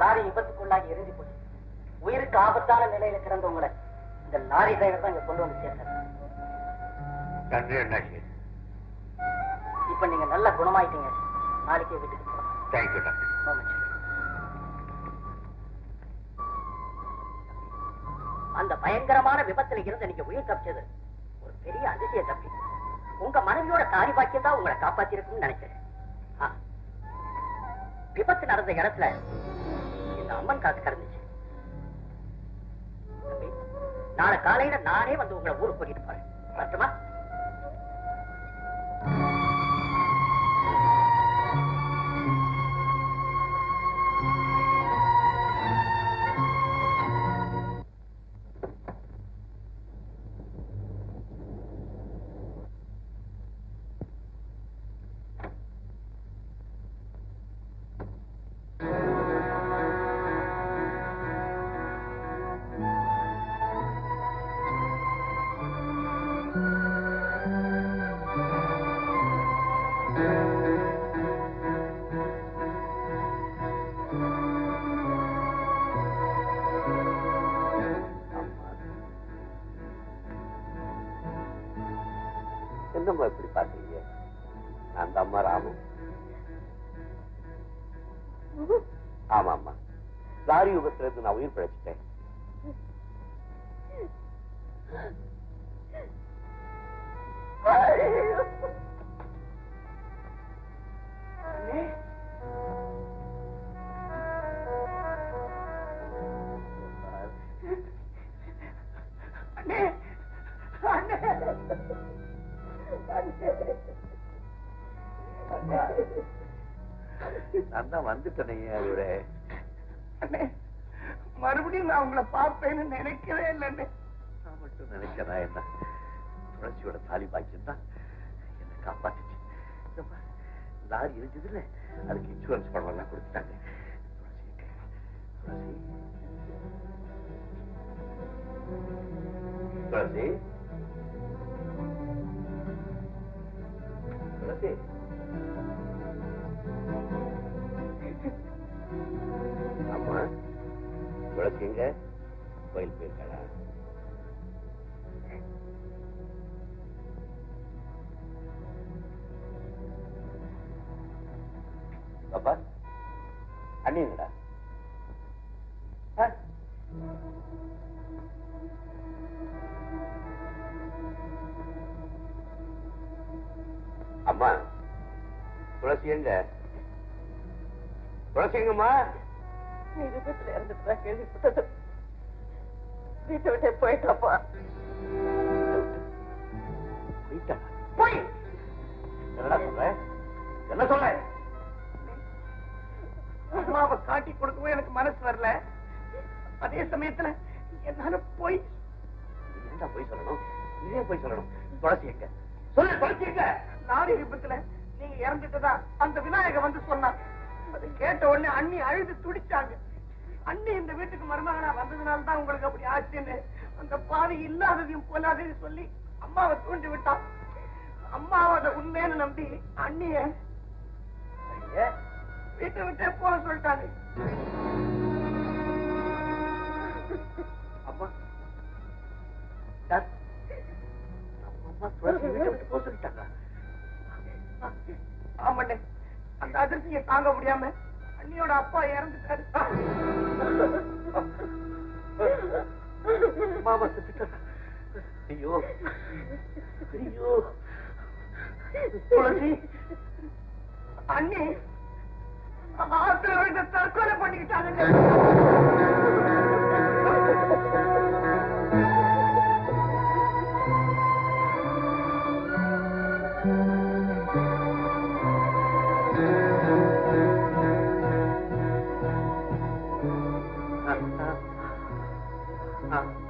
Lorry விபத்துக்குள்ளாகி எரிஞ்சு போச்சு. உயிருக்கு ஆபத்தான நிலையில கிடந்தவங்களை இந்த லாரி டிரைவர் தான் இங்க கொண்டு வந்து சேர்த்தாரு. இப்ப நீங்க நல்ல குணமாயிட்டீங்க. நாளைக்கே வீட்டுக்கு போகலாம் தேங்க்யூ டாக்டர். அந்த பயங்கரமான விபத்துல இருந்து நீங்க உயிர் தப்பிச்சது ஒரு பெரிய அதிசய தப்பி. உங்க மனைவியோட தாரி பாக்கியம் தான் உங்களை காப்பாத்திருக்கும்னு நினைக்கிறேன். விபத்து நடந்த இடத்துல அம்மன் காத்து கிடந்துச்சு. நாளை காலையில நானே வந்து உங்களை ஊருக்கு கூட்டிட்டு போறேன். உயிர் பிழைச்சிட்டேன் நான் தான் வந்துட்டேன் அதோட நான் உங்களை பார்ப்பேன்னு நினைக்கவே இல்லைன்னு நான் மட்டும் நினைச்சதா என்ன? துளசியோட தாலி பாக்கியம் தான் என்னை காப்பாத்துச்சு. லாரி இருந்தது இல்லை அதுக்கு இன்சூரன்ஸ் பணம் எல்லாம் கொடுத்துட்டாங்க. துளசி துளசி. துளசி. ஆமா துளசி எங்க கோயில் போயிருக்காளா? பாப்பா அண்ணிங்களா அம்மா துளசி எங்க? துளசி எங்கம்மா? நீ விபத்துல இறந்துட்டு கேள்விப்பட்டது. வீட்டை விட்டே போயிட்டாப்பா. பாவி இல்லாததையும் போலாதையும் சொல்லி அம்மாவை தூண்டி விட்டான். அம்மாவோட அதை உண்மைன்னு நம்பி அண்ணிய வீட்டை விட்டே போக சொல்லிட்டாங்க அம்மா அம்மா போக சொல்லிட்டாங்க. ஆமாண்ணே அந்த அதிர்ச்சியை தாங்க முடியாம அண்ணியோட அப்பா இறந்துட்டாரு. மாமா செத்துட்டாங்க ஐயோ ஐயோ. துளசி அண்ணே ஆத்திர விழுந்து தற்கொலை பண்ணிக்கிட்டாங்க Uh-huh.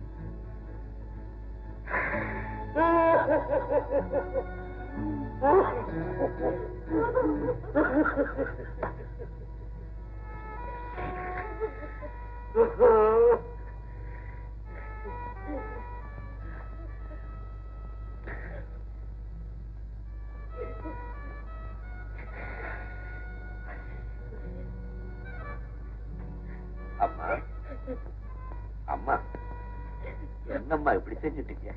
அம்மா அம்மா என்னம்மா இப்படி செஞ்சுட்டீங்க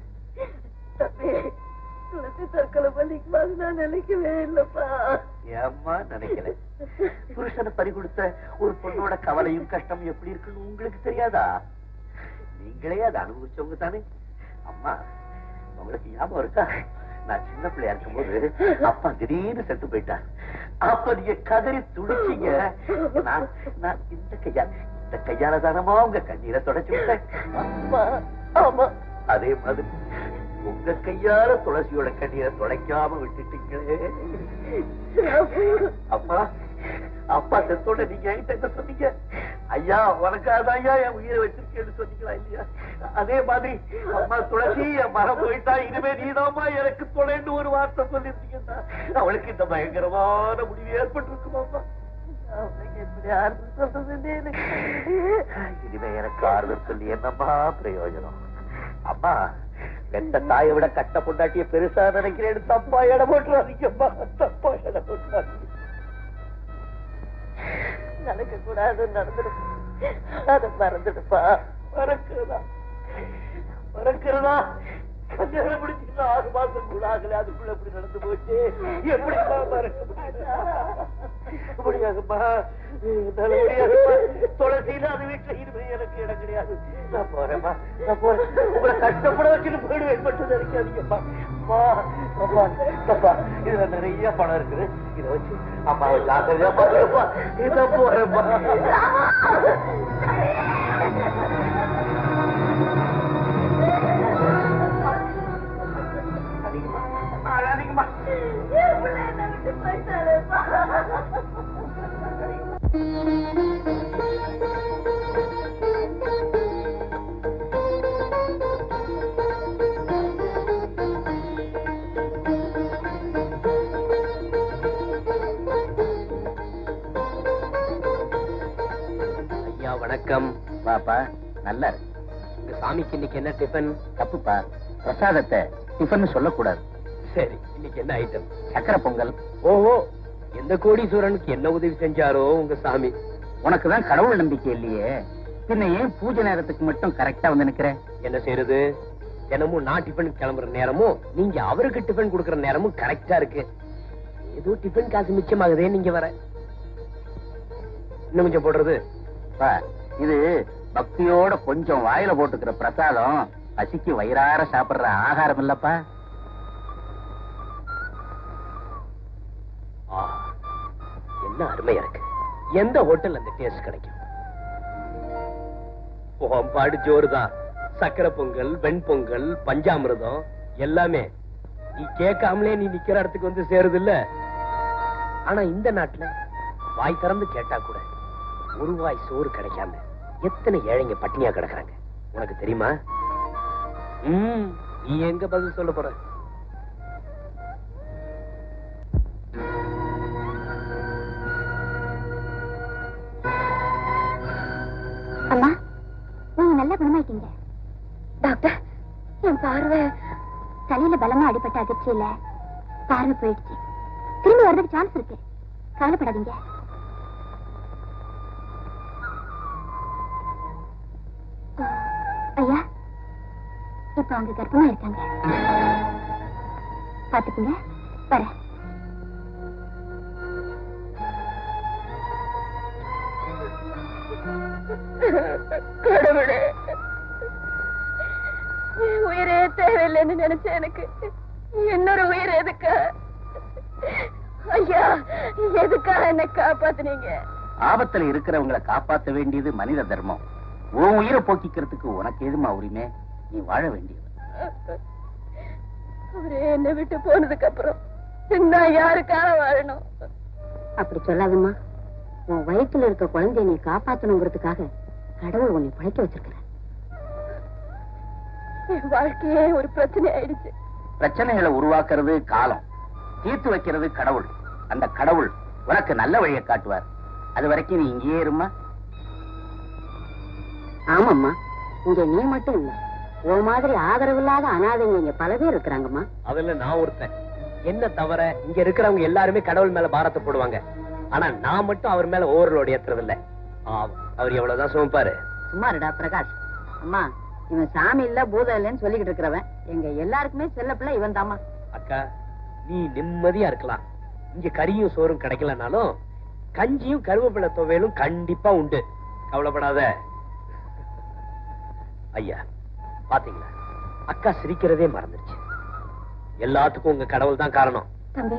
துளசி தற்கொலை பண்ணிக்குவாங்க நான் நினைக்கவே இல்லப்பா. ஏம்மா நினைக்கல? புருஷனை பறி கொடுத்த ஒரு பொண்ணோட கவலையும் கஷ்டம் எப்படி இருக்குன்னு உங்களுக்கு தெரியாதா? நீங்களே அதை அனுபவிச்சவங்க தானே. அம்மா உங்களுக்கு ஞாபகம் இருக்கா? நான் சின்ன பிள்ளையா இருக்கும்போது அப்பா திடீர்னு செத்து போயிட்டார். அப்ப நீங்க கதறி துடிச்சீங்க. நான் நான் இந்த கையால இந்த கையால தானமா உங்க கண்ணீரை தொடச்சு விட்டேன். அதே மாதிரி உங்க கையால துளசியோட கண்ணீரை தொலைக்காம விட்டுட்டீங்களே. அப்பா அப்பா செத்தோட நீங்க என்கிட்ட என்ன சொன்னீங்க? ஐயா உனக்காதான் ஐயா என் உயிரை வச்சிருக்கேன்னு சொன்னீங்களா இல்லையா? அதே மாதிரி அம்மா துளசி என் மரம் போயிட்டா இனிமே நீதாம்மா எனக்கு துணைன்னு ஒரு வார்த்தை சொல்லிருந்தீங்கன்னா அவளுக்கு இந்த பயங்கரமான முடிவு ஏற்பட்டிருக்குமாம்மா சொல்றதுன்னு இனிமே எனக்கு ஆறுதல் சொல்லி என்னம்மா பிரயோஜனம்? அம்மா பெத்த தாயை விட கட்ட பொண்டாட்டிய பெருசா நினைக்கிறேன்னு தப்பா இடம் போட்டுறாதீங்கம்மா தப்பா இடம் போட்டுறாதீங்க. நடக்க கூடாது நடந்துடும் அத மறந்துடுப்பா. மறக்கிறதா? மறக்கிறதா? கல்யாணம் முடிச்சுன்னா ஆறு மாசம் கூட ஆகல. அதுக்குள்ள எப்படி நடந்து போச்சு. எப்படி மறக்க முடியாது முடியாதும்மா என்னால துளசியில அது வீட்டுல எனக்கு இடம் கிடையாது. நான் நான் போறேன். உங்களை கஷ்டப்பட வச்சுட்டு போயிடுவேன் மட்டும் அப்பா அப்பா இதுல நிறைய பணம் இருக்குது. இதை வச்சு அம்மாவை ஜாக்கிரதையா பாருங்கப்பா. இதை போறேம்மா அழாதீங்கம்மா ஐயா வணக்கம். பாப்பா நல்லா இருக்கு சாமிக்கு இன்னைக்கு என்ன டிஃபன் தப்புப்பா. பிரசாதத்தை டிஃபன் சொல்லக்கூடாது. சரி இன்னைக்கு என்ன ஐட்டம் சக்கரை பொங்கல். ஓஹோ எந்த கோடீஸ்வரனுக்கு என்ன உதவி செஞ்சாரோ உங்க சாமி. உனக்கு தான் கடவுள் நம்பிக்கை இல்லையே. பின்ன ஏன் பூஜை நேரத்துக்கு மட்டும் கரெக்டா வந்து நிக்கிற? என்ன செய்யறது தினமும் நான் டிஃபன் கிளம்புற நேரமும் நீங்க அவருக்கு டிஃபன் கொடுக்கற நேரமும் கரெக்டா இருக்கு. ஏதோ டிஃபன் காசு மிச்சமாகுதே நீங்க வர. இன்னும் கொஞ்சம் போடுறது? இது பக்தியோட கொஞ்சம் வாயில போட்டுக்கிற பிரசாதம் பசிக்கு வயிறார சாப்பிடுற ஆகாரம் இல்லப்பா. என்ன அருமையா இருக்கு. எந்த ஹோட்டல் அந்த டேஸ்ட் கிடைக்கும்? பாடு ஜோறுதான். சக்கரை பொங்கல் வெண்பொங்கல் பஞ்சாமிரதம் எல்லாமே. நீ கேட்காமலே நீ நிக்கிற இடத்துக்கு வந்து சேருது இல்ல ஆனா இந்த நாட்டுல வாய் திறந்து கேட்டா கூட ஒரு வாய் சோறு கிடைக்காம எத்தனை ஏழைங்க பட்டினியா கிடக்குறாங்க? உனக்கு தெரியுமா? நீ எங்க பதில் சொல்ல போற? தலையில பலமா அடிபட்ட அதிர்ச்சியில பார்வை போயிடுச்சு. திரும்பி வர்றதுக்கு சான்ஸ் இருக்கு. கவலைப்படாதீங்க. ஐயா இப்ப அவங்க கர்ப்பமா இருக்காங்க. பாத்துக்குங்க. வர கடவுளே உயிரே தேவையில்லைன்னு நினைச்சேன் எனக்கு. இன்னொரு உயிர் எதுக்கா? ஐயா எதுக்கா என்னை காப்பாத்துனீங்க? ஆபத்துல இருக்கிறவங்களை காப்பாத்த வேண்டியது மனித தர்மம். உன் உயிரை போக்கிக்கிறதுக்கு உனக்கு எதுமா உரிமை? நீ வாழ வேண்டியது. அவரே என்னை விட்டு போனதுக்கு அப்புறம் நான் யாருக்காக வாழணும்? அப்படி சொல்லாதம்மா. உன் வயித்துல இருக்க குழந்தைய நீ காப்பாத்தணுங்கிறதுக்காக கடவுள் உன்னை பழைக்க வச்சிருக்கிற என் வாழ்க்கையே ஒரு பிரச்சனை ஆயிடுச்சு. பிரச்சனைகளை உருவாக்குறது காலம். தீர்த்து வைக்கிறது கடவுள். அந்த கடவுள் உனக்கு நல்ல வழியை காட்டுவார். அது வரைக்கும் நீ இங்கேயே இருமா? ஆமாம்மா. இங்க நீ மட்டும் இல்ல. உன் மாதிரி ஆதரவு இல்லாத அனாதைங்க இங்க பல பேர் இருக்கிறாங்கம்மா. அதுல நான் ஒருத்தன். என்ன தவிர இங்க இருக்கிறவங்க எல்லாருமே கடவுள் மேல பாரத்தை போடுவாங்க. ஆனா நான் மட்டும் அவர் மேல ஓவர்லோடு ஏத்துறது இல்ல ஆம், அவர் எவ்வளவுதான் சுமப்பாரு? சும்மாருடா பிரகாஷ். அம்மா இவன் சாமி இல்ல பூதம் இல்லைன்னு சொல்லிக்கிட்டு இருக்கிறவன். எங்க எல்லாருக்குமே செல்ல பிள்ளை இவன் தாமா அக்கா நீ நிம்மதியா இருக்கலாம். இங்க கறியும் சோறும் கிடைக்கலனாலும் கஞ்சியும் கருவேப்பிலை துவையலும் கண்டிப்பா உண்டு. கவலைப்படாத. ஐயா பாத்தீங்களா? அக்கா சிரிக்கிறதே மறந்துருச்சு எல்லாத்துக்கும் உங்க கடவுள் தான் காரணம். தம்பி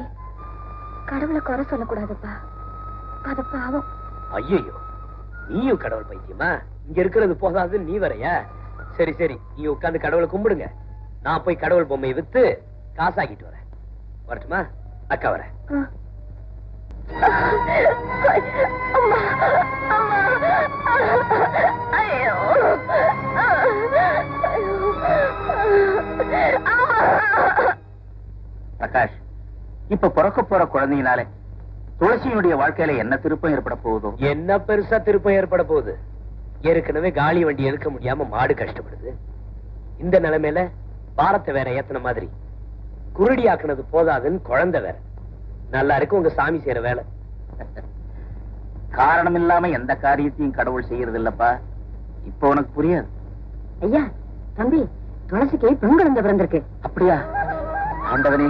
கடவுளை குறை சொல்லக்கூடாதுப்பா. அது பாவம். ஐயோ நீயும் கடவுள் பைத்தியமா? இங்க இருக்கிறது போதாது நீ வரையா சரி சரி. நீ உட்கார்ந்து கடவுளை கும்பிடுங்க. நான் போய் கடவுள் பொம்மையை வித்து காசாக்கிட்டு வரேன். வரட்டுமா? அக்கா வரேன். அம்மா அம்மா. ஐயோ. பிரகாஷ் இப்ப பிறக்க போற குழந்தையினால துளசியினுடைய வாழ்க்கையில என்ன திருப்பம் ஏற்பட போகுதோ? என்ன பெருசா திருப்பம் ஏற்பட போகுது? ஏற்கனவே காலி வண்டி எடுக்க முடியாம மாடு கஷ்டப்படுது. இந்த நிலைமையில பாரத்தை வேற ஏத்தன மாதிரி. குருடி ஆக்குனது போதாதுன்னு குழந்தை வேற. நல்லா இருக்கு உங்க சாமி செய்யற வேலை. காரணம் இல்லாம எந்த காரியத்தையும் கடவுள் செய்யறது இல்லப்பா இப்ப உனக்கு புரியாது. ஐயா தம்பி துளசிக்கு பெண் குழந்தை பிறந்திருக்கு. அப்படியா? ஆண்டவனே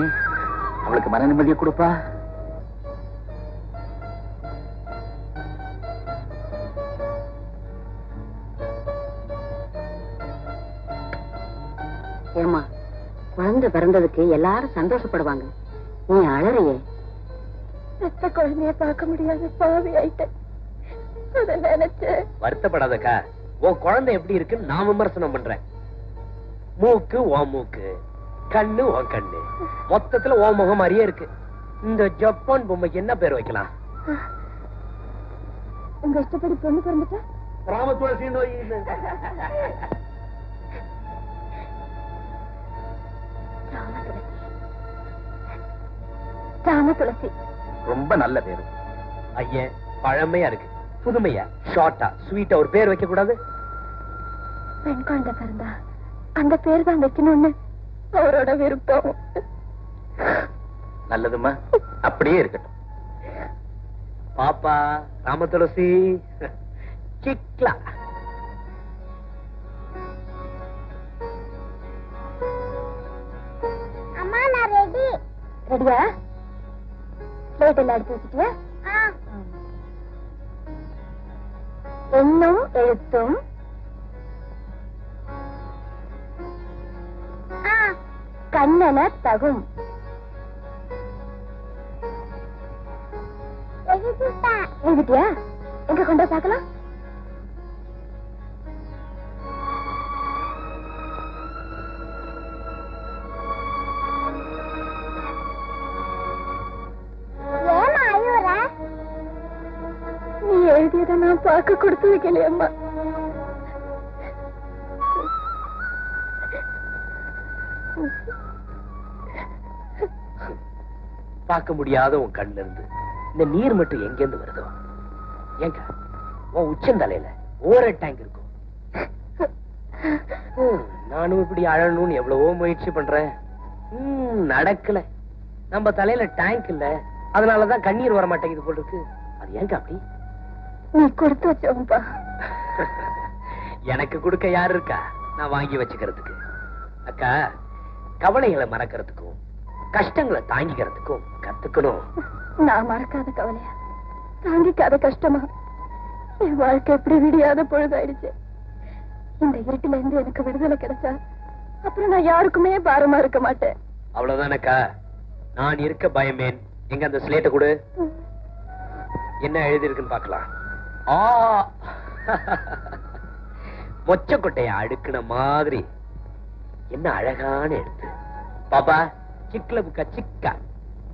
அவளுக்கு மன நிம்மதியை கொடுப்பா. ஏமா குழந்தை பிறந்ததுக்கு எல்லாரும் சந்தோஷப்படுவாங்க. நீ அழறையே. பெத்த குழந்தைய பார்க்க முடியாத பாவி ஆயிட்டேன். அத நினைச்சு வருத்தப்படாதக்கா. உன் குழந்தை எப்படி இருக்குன்னு நான் விமர்சனம் பண்றேன். மூக்கு உன் மூக்கு கண்ணு உன் கண்ணு. மொத்தத்துல உன் முகம் மாதிரியே இருக்கு. இந்த ஜப்பான் பொம்மைக்கு என்ன பேர் வைக்கலாம்? உங்க இஷ்டப்படி பொண்ணு பிறந்துட்டா? ராம துளசி நோய் ராம துளசி. ரொம்ப நல்ல பேரு. ஐயன் பழமையா இருக்கு. புதுமையா ஷார்ட்டா ஸ்வீட்டா ஒரு பேர் வைக்க கூடாது பெண் குழந்தை பிறந்தா அந்த பேர் தான் வைக்கணும்னு அவரோட விருப்பம். நல்லதுமா அப்படியே இருக்கட்டும். பாப்பா ராம துளசி சிக்லா. அம்மா நான் ரெடி ரெடியா பிளேட் எல்லாம் எடுத்து வச்சுட்டியா எண்ணும் எழுத்தும். கண்ணன தகும். எழுதிட்டியா? எங்க கொண்டு போய் எழுதியதை கொடுத்து பார்க்க அம்மா. பார்க்க முடியாத உன் கண்ணில இருந்து இந்த நீர் மட்டும் எங்கேருந்து வருதோ? எங்க உன் உச்சந்தலையில ஓர டேங்க் இருக்கும் நானும் இப்படி அழணும்னு எவ்வளவோ முயற்சி பண்றேன். நடக்கல. நம்ம தலையில டேங்க் இல்ல. அதனாலதான் கண்ணீர் வர மாட்டேங்குது போல இருக்கு. அது ஏங்க அப்படி? நீ கொடுத்து வச்சவன்பா எனக்கு கொடுக்க யார் இருக்கா? நான் வாங்கி வச்சுக்கிறதுக்கு. அக்கா கவலைகளை மறக்கிறதுக்கும் கஷ்டங்களை தாங்கிக்கிறதுக்கும் கத்துக்கணும். நான் மறக்காத கவலையா? தாங்கிக்காத கஷ்டமா? என் வாழ்க்கை எப்படி விடியாத பொழுதாயிடுச்சு. இந்த இருட்டுல இருந்து எனக்கு விடுதலை கிடைச்சா அப்புறம் நான் யாருக்குமே பாரமா இருக்க மாட்டேன். அவ்வளவுதானக்கா நான் இருக்க பயமேன். எங்க அந்த ஸ்லேட்டை கொடு. என்ன எழுதி இருக்குன்னு பார்க்கலாம். ஆ மொச்சக்கொட்டைய அடுக்குன மாதிரி. என்ன அழகான எழுத்து. பாபா சிக்ல புக்கா சிக்கா.